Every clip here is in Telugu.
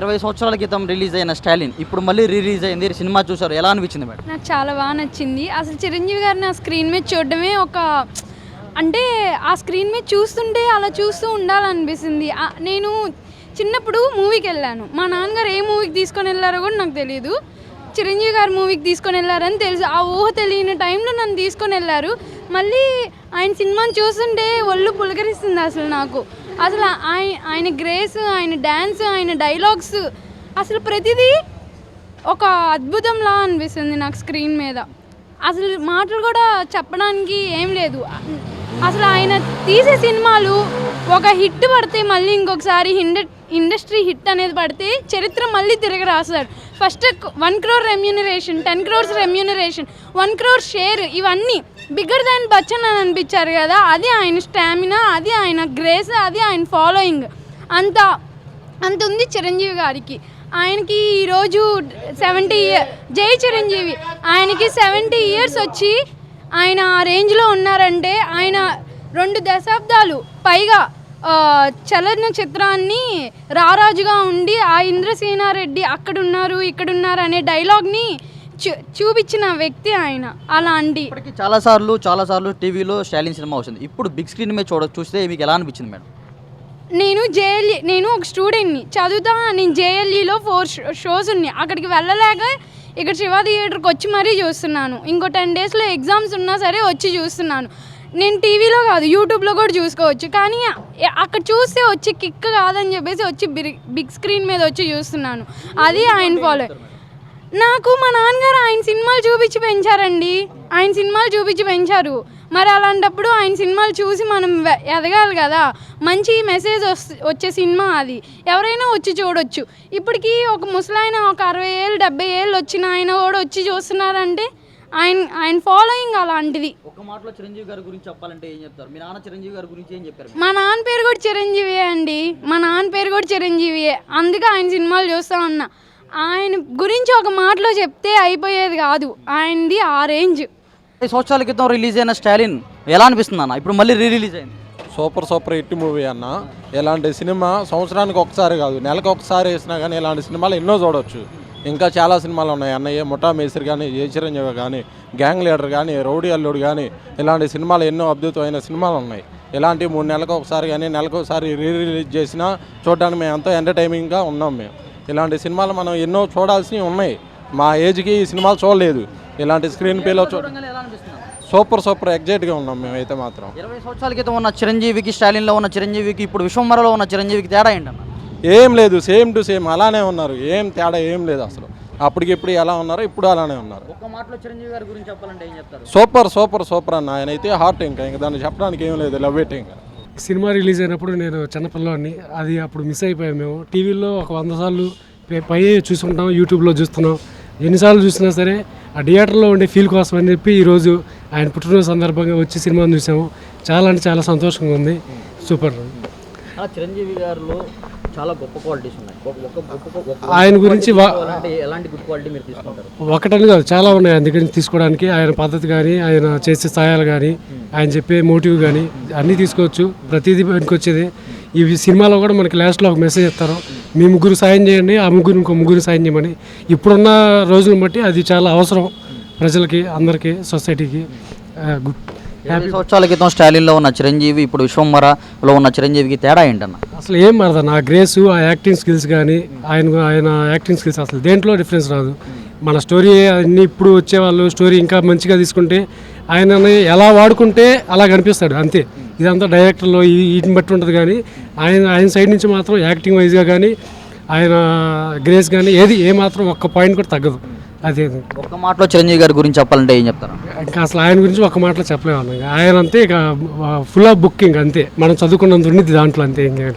ఇరవై సంవత్సరాల క్రితం రిలీజ్ అయిన స్టాలిన్ ఇప్పుడు మళ్ళీ రిలీజ్ అయింది. సినిమా చూసారు ఎలా అనిపించింది మేడం? నాకు చాలా బాగా నచ్చింది. అసలు చిరంజీవి గారిని ఆ స్క్రీన్ మీద చూడడమే ఒక అంటే ఆ స్క్రీన్ మీద చూస్తుంటే అలా చూస్తూ ఉండాలనిపిస్తుంది. నేను చిన్నప్పుడు మూవీకి వెళ్ళాను. మా నాన్నగారు ఏ మూవీకి తీసుకొని వెళ్ళారో కూడా నాకు తెలియదు చిరంజీవి గారు మూవీకి తీసుకొని వెళ్ళారని తెలుసు. ఆ ఊహ తెలియని టైంలో నన్ను తీసుకొని వెళ్ళారు. మళ్ళీ ఆయన సినిమాని చూస్తుంటే ఒళ్ళు పులకరిస్తుంది అసలు నాకు. అసలు ఆయన ఆయన గ్రేస్ ఆయన డ్యాన్స్ ఆయన డైలాగ్స్ అసలు ప్రతిదీ ఒక అద్భుతంలా అనిపిస్తుంది నాకు స్క్రీన్ మీద. అసలు మాటలు కూడా చెప్పడానికి ఏం లేదు. అసలు ఆయన తీసే సినిమాలు ఒక హిట్ పడితే మళ్ళీ ఇంకొకసారి హండ్రెడ్ ఇండస్ట్రీ హిట్ అనేది పడితే చరిత్ర మళ్ళీ తిరిగి రాస్తారు first one crore remuneration ten crores remuneration one crore share ఇవన్నీ బిగ్గర్ దాన్ బచ్చన్ అని అనిపించారు కదా అది ఆయన స్టామినా అది ఆయన గ్రేస్ అది ఆయన ఫాలోయింగ్ అంత అంత ఉంది చిరంజీవి గారికి. ఆయనకి ఈరోజు సెవెంటీ ఇయర్ జై చిరంజీవి. ఆయనకి సెవెంటీ ఇయర్స్ వచ్చి ఆయన ఆ రేంజ్లో ఉన్నారంటే ఆయన రెండు దశాబ్దాలు పైగా చలన చిత్రాన్ని రారాజుగా ఉండి ఆ ఇంద్రసేనారెడ్డి అక్కడున్నారు ఇక్కడున్నారు అనే డైలాగ్ని చూపించిన వ్యక్తి ఆయన. అలాంటి ఇప్పటికి చాలా సార్లు చాలా సార్లు టీవీలో స్టాలిన్ సినిమా వస్తుంది ఇప్పుడు బిగ్ స్క్రీన్ మీద చూడ చూస్తే మీకు ఎలా అనిపించింది మేడం? నేను జేఎల్ఈ నేను ఒక స్టూడెంట్ని. చదువుతా నేను జేఎల్ఈలో ఫోర్ షోస్ ఉన్నాయి. అక్కడికి వెళ్ళలేక ఇక్కడ శివ థియేటర్కి వచ్చి మరీ చూస్తున్నాను. ఇంకో టెన్ డేస్లో ఎగ్జామ్స్ ఉన్నా సరే వచ్చి చూస్తున్నాను. నేను టీవీలో కాదు యూట్యూబ్లో కూడా చూసుకోవచ్చు. కానీ అక్కడ చూస్తే వచ్చి కిక్ కాదని చెప్పేసి వచ్చి బిగ్ బిగ్ స్క్రీన్ మీద వచ్చి చూస్తున్నాను. అది ఆయన ఫాలో నాకు మా నాన్నగారు ఆయన సినిమాలు చూపించి పెంచారండి. ఆయన సినిమాలు చూపించి పెంచారు. మరి అలాంటప్పుడు ఆయన సినిమాలు చూసి మనం ఎదగాలి కదా. మంచి మెసేజ్ వచ్చే సినిమా అది. ఎవరైనా వచ్చి చూడొచ్చు. ఇప్పటికీ ఒక ముసలాయన ఒక అరవై ఏళ్ళు డెబ్బై ఏళ్ళు వచ్చిన ఆయన కూడా వచ్చి చూస్తున్నారంటే ఆయన ఆయన ఫాలోయింగ్ అలాంటిది. ఒక మాటలో చిరంజీవి గారి గురించి చెప్పాలంటే ఏం చెప్తారు? మీ నాన్న చిరంజీవి గారి గురించి ఏం చెప్పారు? మా నాన్న పేరు కూడా చిరంజీవియే అండి? మా నాన్న పేరు కూడా చిరంజీవియే అందుకే ఆయన సినిమాలు చూస్తూ ఉన్నా. ఆయన గురించి ఒక మాటలో చెప్తే అయిపోయేది కాదు. ఆయనది ఆ రేంజ్. సంవత్సరాల క్రితం రిలీజ్ అయిన స్టాలిన్ ఎలా అనిపిస్తుంది అన్న? ఇప్పుడు మళ్ళీ రీ రిలీజ్ అయింది. సూపర్ సూపర్ హిట్ మూవీ అన్న. ఇలాంటి సినిమా సంవత్సరానికి ఒకసారి కాదు నెలకు ఒకసారి వేసినా కానీ ఇలాంటి సినిమాలు ఎన్నో చూడొచ్చు. ఇంకా చాలా సినిమాలు ఉన్నాయి. అన్నయ్య ముఠా మేస్త్రి కానీ ఏ చిరంజీవి కానీ గ్యాంగ్ లీడర్ కానీ రౌడీ అల్లుడు కానీ ఇలాంటి సినిమాలు ఎన్నో అద్భుతమైన సినిమాలు ఉన్నాయి. ఇలాంటి మూడు నెలలకు ఒకసారి కానీ నెలకు ఒకసారి రీ రిలీజ్ చేసినా చూడడానికి మేము ఎంతో ఎంటర్టైనింగ్గా ఉన్నాం మేము. ఇలాంటి సినిమాలు మనం ఎన్నో చూడాల్సినవి ఉన్నాయి. మా ఏజ్కి ఈ సినిమాలు చూడలేదు. ఇలాంటి స్క్రీన్ పేలో చూ సూపర్ సూపర్ ఎగ్జైట్గా ఉన్నాం మేమైతే మాత్రం. ఇరవై సంవత్సరాల క్రితం ఉన్న చిరంజీవికి స్టాలిన్లో ఉన్న చిరంజీవికి ఇప్పుడు విశ్వంబరలో ఉన్న చిరంజీవికి తేడా ఏంటన్న? ఏం లేదు సేమ్ టు సేమ్ అలానే ఉన్నారు. ఏం తేడా ఏం లేదు అసలు. అప్పటికిప్పుడు ఎలా ఉన్నారో ఇప్పుడు అలానే ఉన్నారు. ఒక మాటలో చిరంజీవి గారి గురించి చెప్పాలంటే ఏం చెప్తారు? సూపర్ సూపర్ సూపర్ అన్న. ఆయన అయితే హార్ట్ ఇంకా ఇంకా దాన్ని చెప్పడానికి ఏం లేదు లవ్ ఇట్ ఇంకా. సినిమా రిలీజ్ అయినప్పుడు నేను చిన్నపిల్లవాడిని అది అప్పుడు మిస్ అయిపోయాం మేము. టీవీలో ఒక వంద సార్లు పై- చూసుకుంటాం యూట్యూబ్లో చూస్తున్నాం. ఎన్నిసార్లు చూసినా సరే ఆ థియేటర్లో ఉండే ఫీల్ కోసం అని చెప్పి ఈరోజు ఆయన పుట్టినరోజు సందర్భంగా వచ్చి సినిమాను చూసాము. చాలా అంటే చాలా సంతోషంగా ఉంది. సూపర్. అలా చిరంజీవి గారిలో చాలా గొప్ప క్వాలిటీస్ ఉన్నాయి. ఒక గొప్ప ఆయన గురించి ఎలాంటి గుడ్ క్వాలిటీ మీరు తీసుకుంటారు? ఒకటని కాదు చాలా ఉన్నాయి ఆయన దగ్గర నుంచి తీసుకోవడానికి. ఆయన పద్ధతి కానీ ఆయన చేసే స్థాయిలు కానీ ఆయన చెప్పే మోటివ్ కానీ అన్నీ తీసుకోవచ్చు. ప్రతిదీ వచ్చేది. ఈ సినిమాలో కూడా మనకి లాస్ట్లో ఒక మెసేజ్ ఇస్తారు మీ ముగ్గురు సాయం చేయండి ఆ ముగ్గురు ఇంకో ముగ్గురు సాయం చేయమని. ఇప్పుడున్న రోజులను బట్టి అది చాలా అవసరం ప్రజలకి అందరికీ సొసైటీకి గుడ్. ఇరవై సంవత్సరాల క్రితం స్టాలిన్లో ఉన్న చిరంజీవి ఇప్పుడు విశ్వంబరలో ఉన్న చిరంజీవికి తేడా ఏంటన్న? అసలు ఏం మారదన్న? ఆ గ్రేస్ ఆ యాక్టింగ్ స్కిల్స్ కానీ ఆయన ఆయన యాక్టింగ్ స్కిల్స్ అసలు దేంట్లో డిఫరెన్స్ రాదు. మన స్టోరీ అన్ని ఇప్పుడు వచ్చేవాళ్ళు స్టోరీ ఇంకా మంచిగా తీసుకుంటే ఆయనని ఎలా వాడుకుంటే అలా కనిపిస్తాడు అంతే. ఇదంతా డైరెక్టర్లో వీటిని బట్టి ఉంటుంది కానీ ఆయన ఆయన సైడ్ నుంచి మాత్రం యాక్టింగ్ వైజ్గా కానీ ఆయన గ్రేస్ కానీ ఏది ఏ మాత్రం ఒక్క పాయింట్ కూడా తగ్గదు. అదే ఒక్క మాటలో చిరంజీవి గారి గురించి చెప్పాలంటే ఏం చెప్తారు? ఇంకా అసలు ఆయన గురించి ఒక మాటలో చెప్పలేము ఆయన అంతే ఇక ఫుల్ ఆఫ్ బుకింగ్ అంతే. మనం చదువుకున్నంత దాంట్లో అంతే ఇంకా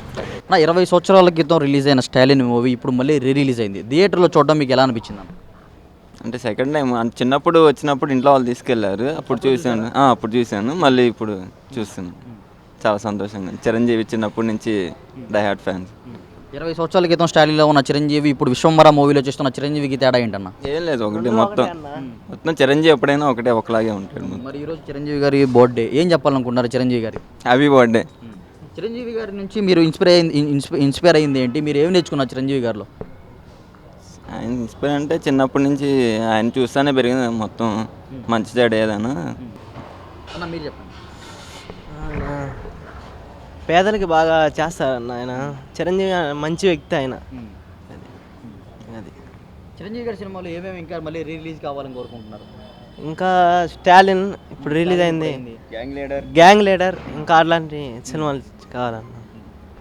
నా ఇరవై సంవత్సరాల క్రితం రిలీజ్ అయిన స్టాలిన్ మూవీ ఇప్పుడు మళ్ళీ రీ రిలీజ్ అయింది. థియేటర్లో చూడడం మీకు ఎలా అనిపించింది అంటే సెకండ్ టైం చిన్నప్పుడు వచ్చినప్పుడు ఇంట్లో వాళ్ళు తీసుకెళ్ళారు. అప్పుడు చూశాను. ఆ, అప్పుడు చూశాను. మళ్ళీ ఇప్పుడు చూస్తున్నాను చాలా సంతోషంగా. చిరంజీవి చిన్నప్పటి నుంచి డై హార్ట్ ఫ్యాన్స్ ఇరవై సంవత్సరాల క్రితం స్టాలిన్లో ఉన్న చిరంజీవి ఇప్పుడు విశ్వంబర మూవీలో చేస్తున్న చిరంజీవికి తేడా ఏంటన్న? ఏం లేదు ఒకటి మొత్తం మొత్తం చిరంజీవి ఎప్పుడైనా ఒకటే ఒకలాగే ఉంటాడు మరి ఈరోజు చిరంజీవి గారి బర్త్డే ఏం చెప్పాలనుకుంటున్నారు చిరంజీవి గారి? Happy birthday. చిరంజీవి గారి నుంచి మీరు ఇన్స్పైర్ అయింది ఇన్స్పైర్ అయింది ఏంటి? మీరు ఏమి నేర్చుకున్నారు చిరంజీవి గారిలో? ఆయన ఇన్స్పైర్ అంటే చిన్నప్పటి నుంచి ఆయన చూస్తానే పెరిగింది మొత్తం. మంచి చెడు ఏదైనా. అన్న మీరు చెప్పండి. పేదలకి బాగా చేస్తారన్న ఆయన చిరంజీవి మంచి వ్యక్తి ఆయన. అది. చిరంజీవి గారి సినిమాలో ఏమేమి ఇంకా మళ్ళీ రిలీజ్ కావాలని కోరుకుంటున్నారు? ఇంకా స్టాలిన్ ఇప్పుడు రిలీజ్ అయింది. గ్యాంగ్ లీడర్ గ్యాంగ్ లీడర్ ఇంకా అలాంటి సినిమాలు కావాలన్న